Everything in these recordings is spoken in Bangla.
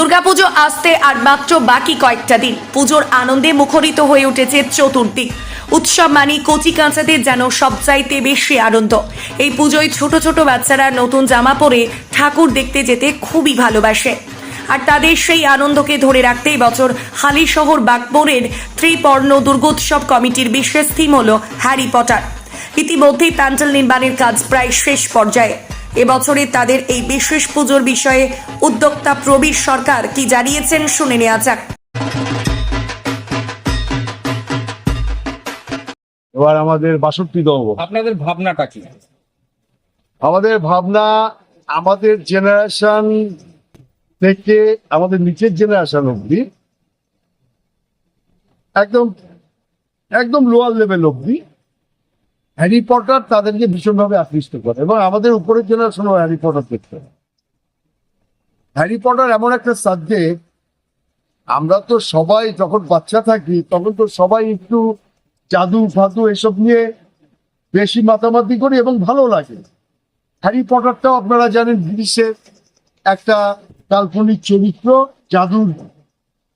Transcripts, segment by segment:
দুর্গাপুজো আসতে আর মাত্র বাকি কয়েকটা দিন। পুজোর আনন্দে মুখরিত হয়ে উঠেছে চতুর্দিক উৎসব মানি কচি কাঁচাদের যেন সবচাইতে বেশি আনন্দ। এই পুজোয় ছোট ছোট বাচ্চারা নতুন জামা পরে ঠাকুর দেখতে যেতে খুবই ভালোবাসে। আর তাদের সেই আনন্দকে ধরে রাখতে বছর হালি শহর বাগপুরের ত্রিপর্ণ দুর্গোৎসব কমিটির বিশেষ থিম হল হ্যারি পটার। ইতিমধ্যেই প্যান্ডেল নির্মাণের কাজ প্রায় শেষ পর্যায়ে। এবছরে তাদের এই বিশেষ পুজোর বিষয়ে উদ্যোক্তা প্রবীর সরকার কি জানিয়েছেন শুনে নেওয়া যাক। এবার আমাদের বাষট্টি দম আপনাদের ভাবনাটা কি? আমাদের ভাবনা আমাদের জেনারেশন থেকে আমাদের নিচের জেনারেশন অব্দি একদম একদম লোয়ার লেভেল অব্দি হ্যারি পটার তাদেরকে ভীষণভাবে আকৃষ্ট করে এবং আমাদের উপরের জেনারেশনও হ্যারি পটার দেখতে হয়। হ্যারি পটার এমন একটা সাবজেক্ট আমরা তো সবাই যখন বাচ্চা থাকি, তখন তো সবাই একটু জাদু ফাদু এসব নিয়ে বেশি মাতামাতি করি এবং ভালো লাগে হ্যারি পটারটাও আপনারা জানেন গ্রিসের একটা কাল্পনিক চরিত্র, জাদুর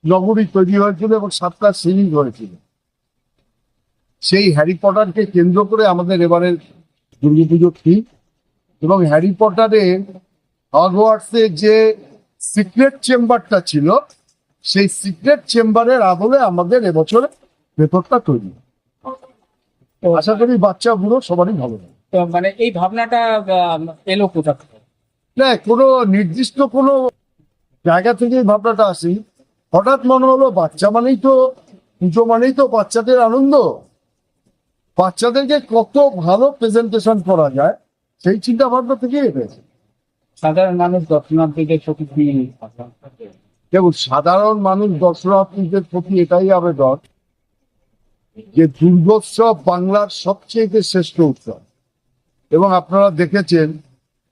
নগরী তৈরি হয়েছিল এবং সাতটা সিরিজ হয়েছিল সেই হ্যারি পটারকে কেন্দ্র করে আমাদের এবারের দুর্গাপুজো থিম এবং হ্যারি পটারের হগওয়ার্টসে যে সিক্রেট চেম্বারটা ছিল সেই সিক্রেট চেম্বারের আদলে আমাদের এবছরে ভেতরটা তৈরি। তো আশা করি বাচ্চা বুড়ো সবারই ভালো মানে এই ভাবনাটা এলো কোথা থেকে? না কোনো নির্দিষ্ট কোনো জায়গা থেকে এই ভাবনাটা আসি হঠাৎ মনে হলো বাচ্চা মানেই তো পুজো মানেই তো বাচ্চাদের আনন্দ। বাচ্চাদেরকে কত ভালো প্রেজেন্টেশন করা যায় সেই চিন্তা ভাবনা থেকে এসেছে সাধারণ মানুষ দর্শনার্থীদের প্রতি? দেখুন সাধারণ মানুষ দর্শনার্থীদের প্রতি এটাই আবেদন যে দুর্গোৎসব বাংলার সবচেয়ে শ্রেষ্ঠ উৎসব। এবং আপনারা দেখেছেন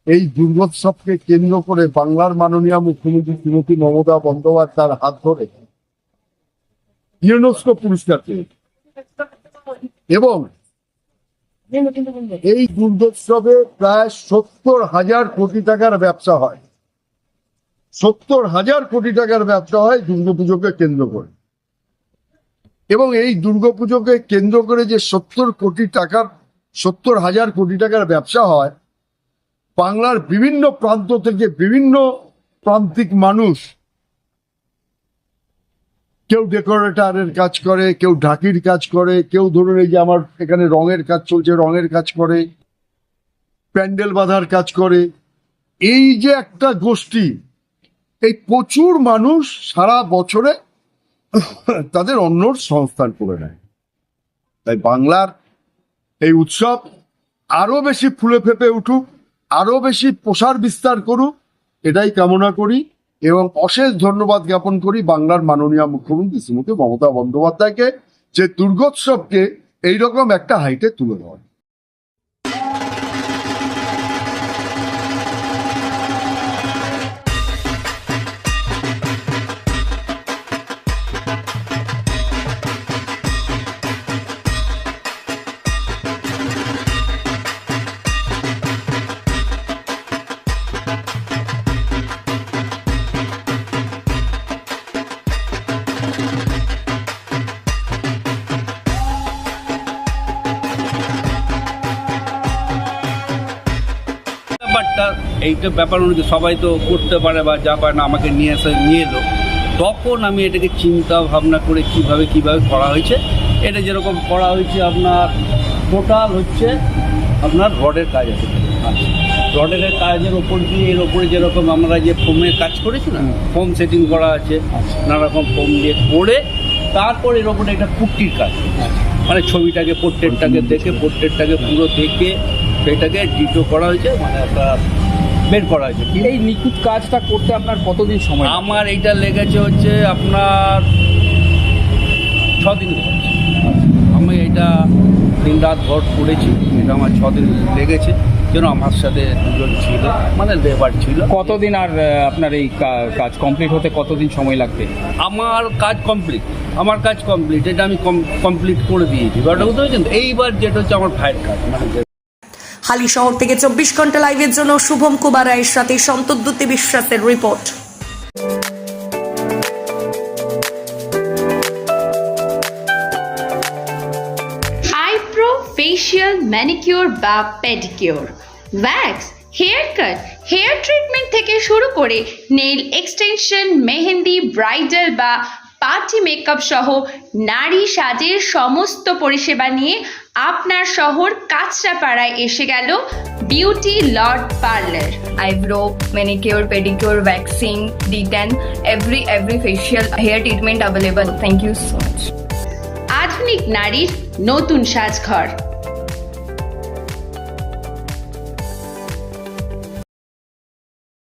এই দুর্গোৎসবকে কেন্দ্র করে বাংলার মাননীয় মুখ্যমন্ত্রী শ্রীমতী মমতা বন্দ্যোপাধ্যায়ের হাত ধরে ইউনেস্কো পুরস্কার পেয়েছে। এবং এই দুর্গোৎসবে প্রায় সত্তর হাজার কোটি টাকার ব্যবসা হয়। সত্তর হাজার কোটি টাকার ব্যবসা হয় দুর্গাপুজোকে কেন্দ্র করে। এবং এই দুর্গাপুজোকে কেন্দ্র করে যে সত্তর কোটি টাকার, সত্তর হাজার কোটি টাকার ব্যবসা হয়, বাংলার বিভিন্ন প্রান্ত থেকে বিভিন্ন প্রান্তিক মানুষ কেউ ডেকোরেটারের কাজ করে, কেউ ঢাকির কাজ করে, কেউ ধরুন এই যে আমার এখানে রঙের কাজ চলছে, রঙের কাজ করে, প্যান্ডেল বাঁধার কাজ করে। এই যে একটা গোষ্ঠী, এই প্রচুর মানুষ সারা বছরে তাদের অন্যর সংস্থান করে নেয়। তাই বাংলার এই উৎসব আরও বেশি ফুলে ফেপে উঠুক, আরও বেশি প্রসার বিস্তার করুক, এটাই কামনা করি। এবং অশেষ ধন্যবাদ জ্ঞাপন করি বাংলার মাননীয় মুখ্যমন্ত্রী শ্রীমতী মমতা বন্দ্যোপাধ্যায়কে যে দুর্গোৎসবকে এইরকম একটা হাইটে তুলে দেওয়া ব্যাপারটা এইটা ব্যাপার অনুযায়ী সবাই তো করতে পারে বা যা পারে না, আমাকে নিয়ে এসে নিয়ে এলো। তখন আমি এটাকে চিন্তা ভাবনা করে কীভাবে কীভাবে করা হয়েছে। এটা যেরকম করা হয়েছে, আপনার টোটাল হচ্ছে আপনার রডের কাজ আছে। রডের কাজের ওপর দিয়ে, এর ওপরে যেরকম আমরা যে ফোমের কাজ করেছি না, ফোম সেটিং করা আছে নানারকম ফোম দিয়ে করে, তারপর এর ওপরে একটা পুট্টির কাজ। মানে ছবিটাকে পোর্ট্রেটটাকে দেখে পোর্ট্রেটটাকে পুরো দেখে সেটাকে ডিটো করা হয়েছে মানে একটা বের করা হয়েছে। এই নিখুঁত কাজটা করতে আপনার কতদিন সময় আমার এইটা লেগেছে হচ্ছে আপনার ছ দিন লেগেছে। আমি এটা দিন রাত ভর করেছি এটা আমার ছ দিন লেগেছে। যেন আমার সাথে দুজন ছিল মানে লেবার ছিল। কতদিন আর আপনার এই কাজ কমপ্লিট হতে কতদিন সময় লাগবে? আমার কাজ কমপ্লিট আমার কাজ কমপ্লিট এটা আমি কমপ্লিট করে দিয়েছি। ব্যাপারটা বুঝতে পেরেছেন? এইবার যেটা হচ্ছে আমার ভাইয়ের কাজ মানে হালি শহর থেকে চব্বিশ ঘণ্টা লাইভের জন্য শুভম কুমার রায়ের সাথে সন্তদ্যুতি বিশ্বাসের রিপোর্ট ফেশিয়াল ম্যানিকিওর বা pedicure wax hair cut hair treatment থেকে শুরু করে নেল এক্সটেনশন মেহেন্দি ব্রাইডাল বা পার্টি মেকআপ সহ নারী সাজের সমস্ত পরিষেবা নিয়ে আপনার শহর কাছড়াপাড়ায় এসে গেল beauty lord parlour eyebrow manicure pedicure waxing detan every every facial hair treatment available thank you so much আধুনিক নারীর নতুন সাজঘর।